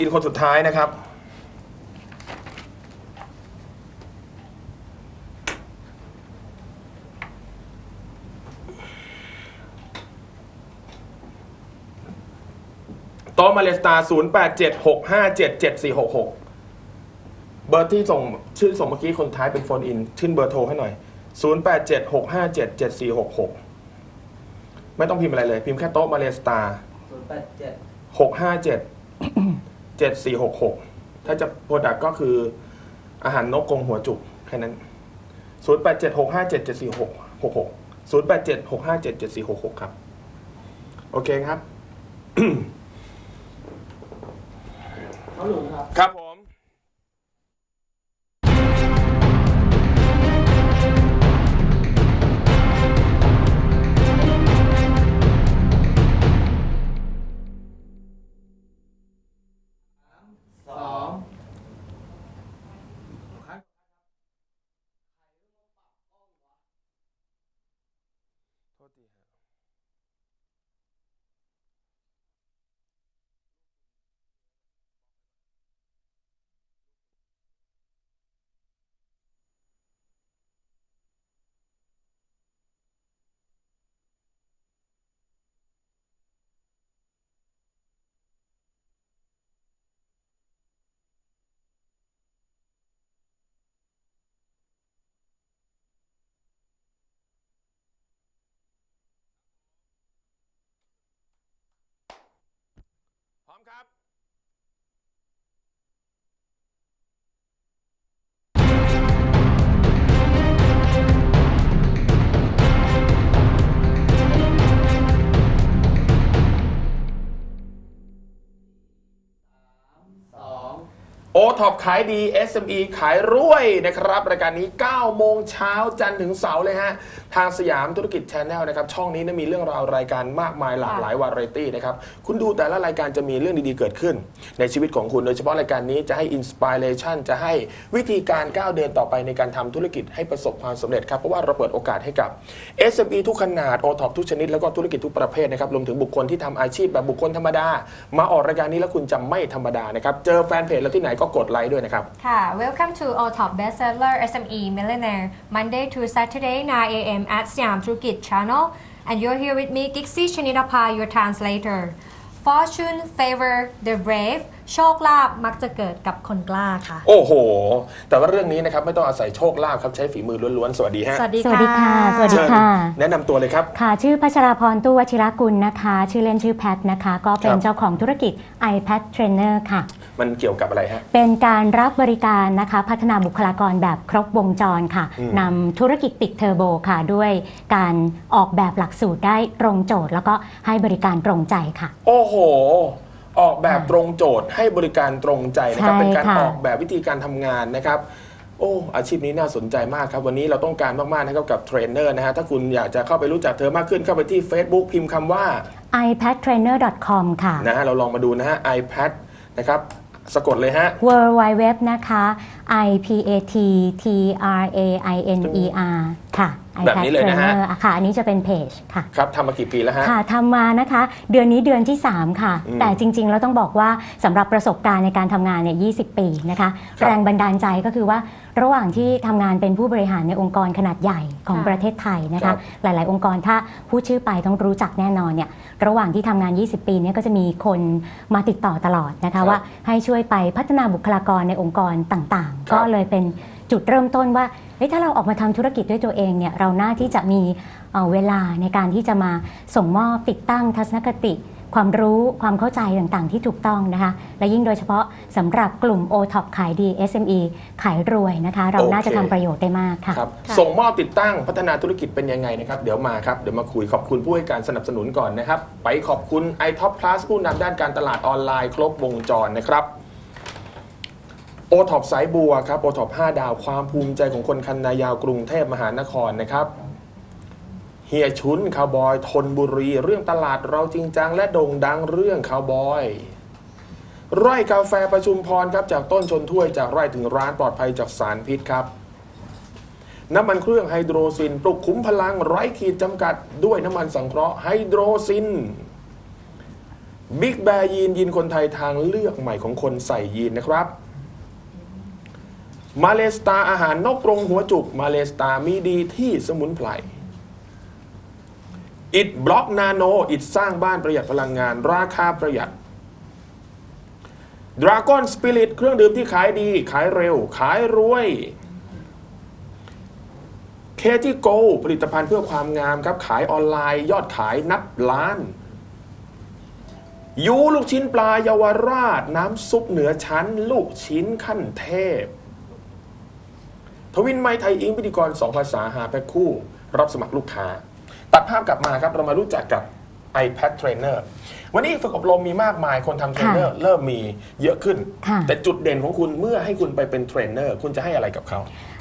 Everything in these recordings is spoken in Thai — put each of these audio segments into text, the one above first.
อินคนสุดท้ายนะครับ โตะมาเลสตา0 8 7 6 5 7 7 4 6 6 เบอร์ที่ส่งชื่อส่งเมื่อกี้คนท้ายเป็นโฟนอิน ชื่นเบอร์โทรให้หน่อย 0 8 7 6 5 7 7 4 6 6 ไม่ต้องพิมพ์อะไรเลย พิมพ์แค่โต๊ะมาเลสตาศูนย์แปดเจ็ดหกห้าเจ็ดสี่หกหกถ้าจะโปรดักก็คืออาหารนกกงหัวจุกแค่นั้นศูนย์แปดเจ็ดหกห้าเจ็ดเจ็ดสี่หกหกหกศูนย์แปดเจ็ดหกห้าเจ็ดเจ็ดสี่หกหกครับ โอเคครับ เขาหลุมครับ ครับผม ท็อปขายดี SME ขายรวยนะครับ รายการนี้ 9 โมงเช้าจันทร์ถึงเสาร์เลยฮะ ทางสยามธุรกิจ Channel นะครับ ช่องนี้นะมีเรื่องราวรายการมากมายหลากหลายวาไรตี้นะครับ คุณดูแต่ละรายการจะมีเรื่องดีๆเกิดขึ้น ในชีวิตของคุณโดยเฉพาะรายการนี้จะให้อินสปิเรชันจะให้วิธีการก้าวเดินต่อไปในการทำธุรกิจให้ประสบความสำเร็จครับเพราะว่าเราเปิดโอกาสให้กับ SME ทุกขนาดโอท็อปทุกชนิดแล้วก็ธุรกิจทุกประเภทนะครับรวมถึงบุคคลที่ทำอาชีพแบบบุคคลธรรมดา มาออกรายการนี้แล้วคุณจะไม่ธรรมดานะครับเจอแฟนเพจเราที่ไหนก็กดไลค์ด้วยนะครับ ค่ะ Welcome to All Top Bestseller SME Millionaire Monday to Saturday 9 a.m. at Siam Trukit Channel and you're here with me Gixi Chanitapa your translator Fortune favor the brave โชคลาภมักจะเกิดกับคนกล้าค่ะ โอ้โห แต่ว่าเรื่องนี้นะครับไม่ต้องอาศัยโชคลาภครับใช้ฝีมือล้วนๆ สวัสดีฮะ สวัสดีสวัสดีค่ะ สวัสดีเชิญค่ะ แนะนำตัวเลยครับ ค่ะ ชื่อพัชราพรตู้วชิรกุลนะคะ ชื่อเล่นชื่อแพทนะคะ ก็เป็คนรับ เจ้าของธุรกิจ iPad Trainer ค่ะ มันเกี่ยวกับอะไรฮะ เป็นการรับบริการนะคะ พัฒนาบุคลากรแบบครบวงจรค่ะอืม นำธุรกิจติดเทอร์โบค่ะ ด้วยการออกแบบหลักสูตรได้ตรงโจทย์ แล้วก็ให้บริการตรงใจค่ะ โอ้โห ออกแบบตรงโจทย์ให้บริการตรงใจนะครับ ใช่เป็นการค่ะ ออกแบบวิธีการทำงานนะครับ โอ้อาชีพนี้น่าสนใจมากครับ วันนี้เราต้องการมากๆนะครับกับเทรนเนอร์นะฮะถ้าคุณอยากจะเข้าไปรู้จักเธอมากขึ้นเข้าไปที่ Facebook พิมพ์คำว่า ipadtrainer.com ค่ะ นะฮะเราลองมาดูนะฮะ iPad นะครับ สะกดเลยฮะ w w w นะคะ i p a t t r a i n e r ค่ะแบบนี้เลยนะฮะ Trainer อ่ค่ะ อันนี้จะเป็นเพจค่ะ ครับทำมากี่ปีแล้วฮะ ค่ะทำมานะคะเดือนนี้เดือนที่ 3 ค่ะ อืมแต่จริงๆ แล้วต้องบอกว่าสำหรับประสบการณ์ในการทำงานเนี่ย20ปีนะคะ ครับแรงบันดาลใจก็คือว่าระหว่างที่ทำงานเป็นผู้บริหารในองค์กรขนาดใหญ่ของค่ะ ประเทศไทยนะครัคะ บ หลายๆ องค์กรถ้าพูดชื่อไปต้องรู้จักแน่นอนเนี่ยระหว่างที่ทำงาน 20 ปีเนี่ยก็จะมีคนมาติดต่อตลอดนะครัคะบว่าให้ช่วยไปพัฒนาบุคลากรในองค์กรต่างครับๆก็เลยเป็น จุดเริ่มต้นว่าเฮ้ยถ้าเราออกมาทำธุรกิจด้วยตัวเองเนี่ยเราหน้าที่จะมีเอ่อเวลาในการที่จะมาส่งมอบติดตั้งทัศนคติ ความรู้ความเข้าใจต่างๆ ที่ถูกต้องนะคะและยิ่งโดยเฉพาะสำหรับกลุ่ม o t o p ขายดี SME ขายรวยนะคะ เราน่าจะโอเคทำประโยชน์ได้มากค่ะครับค่ะส่งมอบติดตั้งพัฒนาธุรกิจเป็นยังไงนะครับ เดี๋ยวมาครับเดี๋ยวมาคุยขอบคุณผู้ให้การสนับสนุนก่อนนะครับ ไปขอบคุณ iTop Plus ผู้นำด้านการตลาดออนไลน์ ครบวงจรนะครับ โอท็อปสายบัวครับโอท็อป5ดาวความภูมิใจของคนคันนายาวกรุงเทพมหานครนะครับเฮียชุนคาวบอยทนบุรี เรื่องตลาดเราจริงจังและโด่งดังเรื่องคาวบอยไร่กาแฟประชุมพรครับจากต้นชนถ้วยจากไร่ถึงร้านปลอดภัยจากสารพิษครับ น้ำมันเครื่องไฮโดรซิน ปลุกคุ้มพลังไร้ขีดจำกัดด้วยน้ำมันสังเคราะห์ไฮโดรซินบิ๊กแบร์ยีนยีนคนไทยทางเลือกใหม่ของคนใส่ยีนนะครับ มาเลสตาอาหารนกกรงหัวจุก มาเลสตามีดีที่สมุนไพรอิดบล็อกนาโนอิดสร้างบ้านประหยัดพลังงาน ราคาประหยัดดราก้อนสปิริตเครื่องดื่มที่ขายดี ขายเร็ว ขายรวยเคที่โกผลิตภัณฑ์เพื่อความงามครับ ขายออนไลน์ ยอดขายนับล้าน ยูลูกชิ้นปลาเยาวราช น้ำซุปเหนือชั้น ลูกชิ้นขั้นเทพ ทวินไมไทยอิงพิธีกรสองภาษาหาแพ็คคู่ รับสมัครลูกค้า ตัดภาพกลับมาครับเรามารู้จักกับ iPad Trainer วันนี้ฝึกอบรมมีมากมายคนทำเทรนเนอร์เริ่มมีเยอะขึ้น ค่ะ แต่จุดเด่นของคุณเมื่อให้คุณไปเป็นเทรนเนอร์คุณจะให้อะไรกับเขาอ่า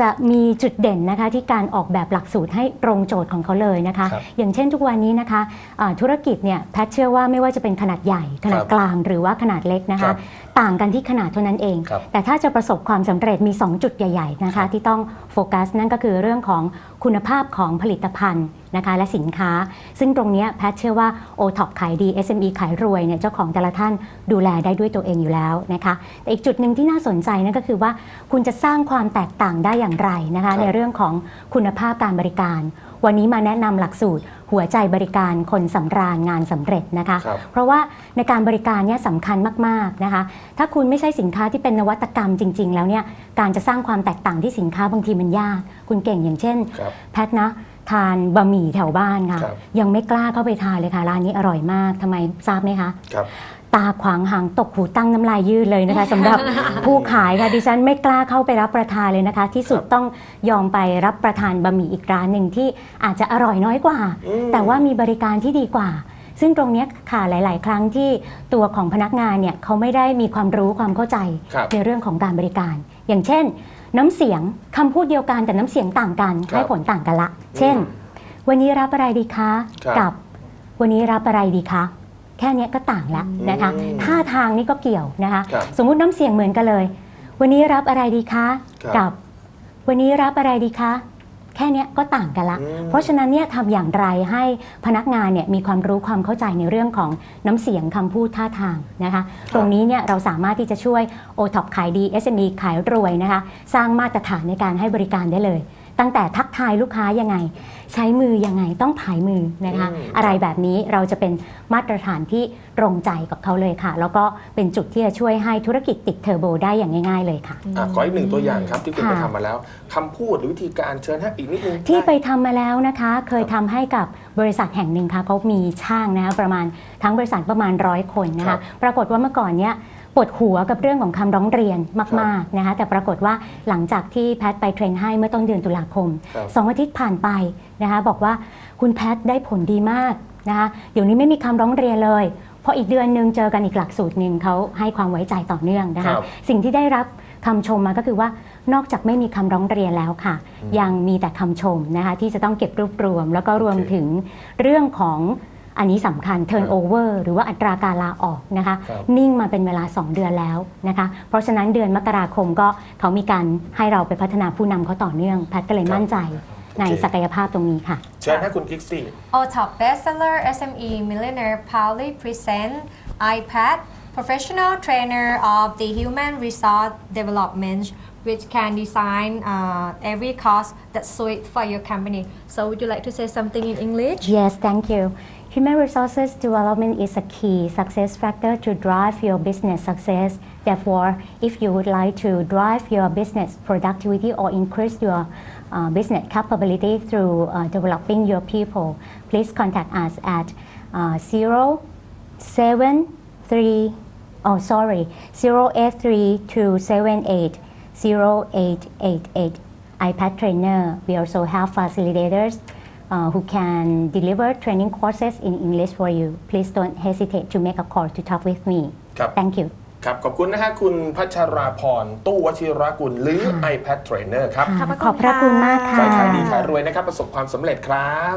จะมีจุดเด่นนะคะที่การออกแบบหลักสูตรให้ตรงโจทย์ของเขาเลยนะคะครับอย่างเช่นทุกวันนี้นะคะอ่าธุรกิจเนี่ยแพทย์เชื่อว่าไม่ว่าจะเป็นขนาดใหญ่ ขนาดครับกลางหรือว่าขนาดเล็กนะครัคะบต่างกันที่ขนาดเท่านั้นเองครับแต่ถ้าจะประสบความสำเร็จมี 2 จุดใหญ่ๆนะครัคะบที่ต้องโฟกัสนั่นก็คือเรื่องของคุณภาพของผลิตภัณฑ์นะคะและสินค้า ซึ่งตรงเนี้ยแพทย์เชื่อว่า o t o p ขายดี SME ขายรวยเนี่ยเจ้าของแต่ละท่านดูแลได้ด้วยตัวเองอยู่แล้วนะคะแต่อีกจุดหนึ่งที่น่าสนใจนั่นก็คือว่าคุณจะสร้างความแตกต่างได้อย่างไรนะครัคะบในเรื่องของคุณภาพการบริการ วันนี้มาแนะนำหลักสูตร หัวใจบริการคนสำราญงานสำเร็จนะคะ ครับ เพราะว่าในการบริการเนี่ยสำคัญมากๆนะคะ ถ้าคุณไม่ใช่สินค้าที่เป็นนวัตกรรมจริง ๆ แล้วเนี่ยการจะสร้างความแตกต่างที่สินค้าบางทีมันยาก คุณเก่งอย่างเช่น ครับ แพทนะทานบะหมี่แถวบ้านค่ะ ครับ ยังไม่กล้าเข้าไปทานเลยค่ะร้านนี้อร่อยมากทำไมทราบไหมคะ ครับ ตาขวางหางตกหูตั้งน้ำลายยืดเลยนะคะสำหรับผู้ขายค่ะดิฉันไม่กล้าเข้าไปรับประทานเลยนะคะ ที่สุดครับต้องยอมไปรับประทานบะหมี่อีกร้านหนึ่งที่อาจจะอร่อยน้อยกว่าอืมแต่ว่ามีบริการที่ดีกว่า ซึ่งตรงเนี้ยค่ะหลาย ๆ ครั้งที่ตัวของพนักงานเนี่ยเขาไม่ได้มีความรู้ความเข้าใจครับในเรื่องของการบริการ อย่างเช่น น้ำเสียงคำพูดเดียวกันแต่น้ำเสียงต่างกันครับให้ผลต่างกันละ เช่น วันนี้รับอะไรดีคะครับกับ วันนี้รับอะไรดีคะแค่เนี้ยก็ต่างแล้วนะคะอืมท่าทางนี่ก็เกี่ยวนะคะครับสมมุติน้ำเสียงเหมือนกันเลย วันนี้รับอะไรดีคะครับกับ วันนี้รับอะไรดีคะแค่เนี้ยก็ต่างกันละอืมเพราะฉะนั้นเนี่ยทำอย่างไรให้พนักงานเนี่ยมีความรู้ความเข้าใจในเรื่องของน้ำเสียงคำพูดท่าทางนะคะ ตรงนี้เนี่ยเราสามารถที่จะช่วย o t o p ขายดี SME ขายรวยนะคะ สร้างมาตรฐานในการให้บริการได้เลย ตั้งแต่ทักทายลูกค้ายังไง ใช้มือยังไงต้องผายมือนะคะ อืม อะไรแบบนี้เราจะเป็นมาตรฐานที่ตรงใจกับเขาเลยค่ะ แล้วก็เป็นจุดที่จะช่วยให้ธุรกิจติดเทอร์โบได้อย่างง่าย ๆ เลยค่ะ อะขออีกหนึ่งตัวอย่างครับที่คุณไปค่ะ ทำมาแล้วคำพูดหรือวิธีการเชิญฮะอีกนิดนึงที่ไปด้ทำมาแล้วนะคะ เคยทำให้กับบริษัทแห่งหนึ่งค่ะเขามีช่างนะคะประมาณทั้งบริษัทประมาณร้อยคนนะครัคะบปรากฏว่าเมื่อก่อนเนี้ย ปวดหัวกับเรื่องของคำร้องเรียนมากๆนะคะแต่ปรากฏว่าหลังจากที่แพทย์ไปเทรนให้เมื่อต้นเดือนตุลาคมครับสองอาทิตย์ผ่านไปนะคะบอกว่าคุณแพทย์ได้ผลดีมากนะคะเดี๋ยวนี้ไม่มีคำร้องเรียนเลยพออีกเดือนหนึ่งเจอกันอีกหลักสูตรหนึ่งเขาให้ความไว้ใจต่อเนื่องนะครัคะบสิ่งที่ได้รับคำชมมาก็คือว่านอกจากไม่มีคำร้องเรียนแล้วค่ะ ยังมีแต่คำชมนะคะที่จะต้องเก็บรวบรวม แล้วก็รวมโอเคถึงเรื่องของ อันนี้สำคัญ turnover หรือว่าอัตราการลาออกนะคะ ครับ นิ่งมาเป็นเวลา 2 เดือนแล้วนะคะ เพราะฉะนั้นเดือนมกราคมก็เขามีการให้เราไปพัฒนาผู้นำเขาต่อเนื่อง แพทย์ก็เลยมั่นใจในศักยภาพตรงนี้ค่ะ เชิญให้คุณกิกซี่ O top bestseller SME millionaire proudly present iPad professional trainer of the human resource development which can design uh, every course that suit for your company. So would you like to say something in English? Yes, thank you. Human resources development is a key success factor to drive your business success. Therefore, if you would like to drive your business productivity or increase your uh, business capability through uh, developing your people, please contact us at uh, 073 oh sorry 083278 0888 iPad trainer. We also have facilitators uh, who can deliver training courses in English for you. Please don't hesitate to make a call to talk with me. ครับ Thank you. ครับ ขอบคุณนะฮะ คุณพัชราพร ตู้วชิรกุล หรือ iPad Trainer ครับค่ะขอบพระขอบพระคุณมากค่ะค่ะขายขายดีขายรวยนะครับ ประสบความสำเร็จครับ